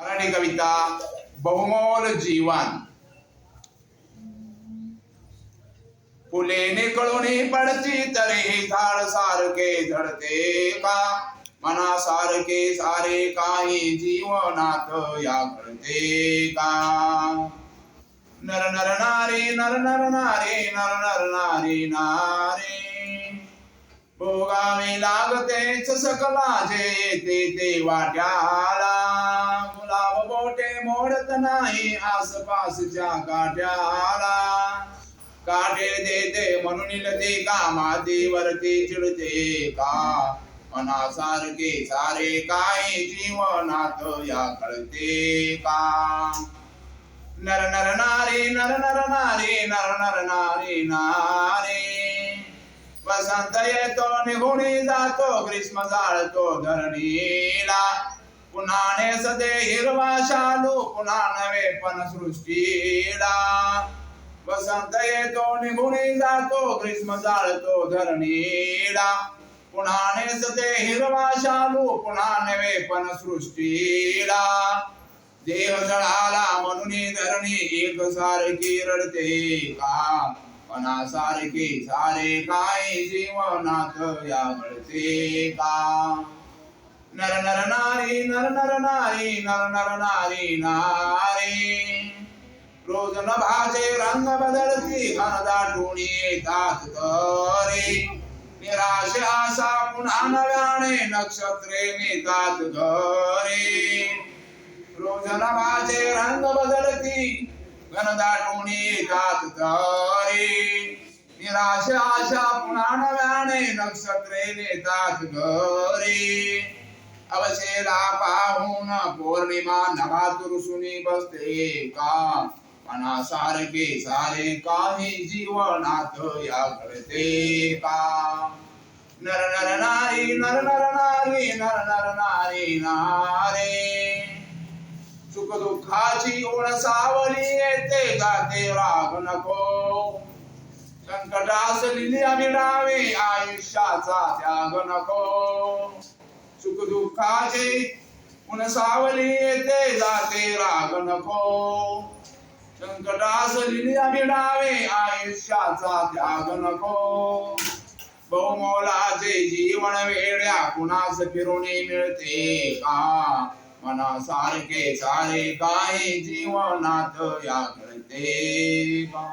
मराठी कविता बहुमोल जीवन. फुले निकळून पडची तरी झाड सारखे झडते का? मना सारखे सारे काही जीवनात या घडते का? नर नर नारी नर नर नारी नर नर नारी नारी. भोगावे लागतेच सकलाचे येते ते वाट्याला. गुलाब बोटे मोडत नाही आसपासच्या काट्याला. काटे देते म्हणून ते का मातीवरती चिडते का? मनासारखे सारे काही जीवनात या कळते का? नर नर नारी नर नर नारी नर नर नारी नारी. वसंत येतो निघुणी जातो ग्रीष्म जाळतो धरणीला. पुन्हा नेसते हिरवा शालू पुन्हा नवे पण सृष्टीला. वसंत येतो निघुणी जातो ग्रीष्म जाळतो धरणीला. पुन्हा नेसते हिरवा शालू पुन्हा नवे पण सृष्टीला. देह जळाला म्हणून धरणी एक सारखी रडते का मनासारखे सारे काय जीवनात या घडते का? नर नर नारी नर नर नारी नर नर नारी नारी. रोज नभाचे रंग बदलती घन दाटून येतात तरे निराश आशा पुन्हा नव्याने नक्षत्रे नेतात घरे. रोज नभाचे रंग बदलती घन दाटून येतात तरे निराश आशा पुन्हा नव्याने नक्षत्रे नेतात घरे अवशेला पाहून पौर्णिमा नभातुरसुनी बसते का? मनासारखे सारे काही जीवनात या घडते का? नर नर नारी नर नर नारी नर नर नारी नारे. सुख दुःखाची ओढ सावली येते जाते राग नको. संकटास लिहिल्या मिळावे आयुष्याचा त्याग नको. सुख दुःखाचे उन सावली येते जाते राग नको. संकटास लिहिल्या मिळावे आयुष्याचा त्याग नको. बहुमोलाचे जीवन वेड्या कुणास फिरुणी मिळते का? मनासारखे सारे काय जीवनात या करते का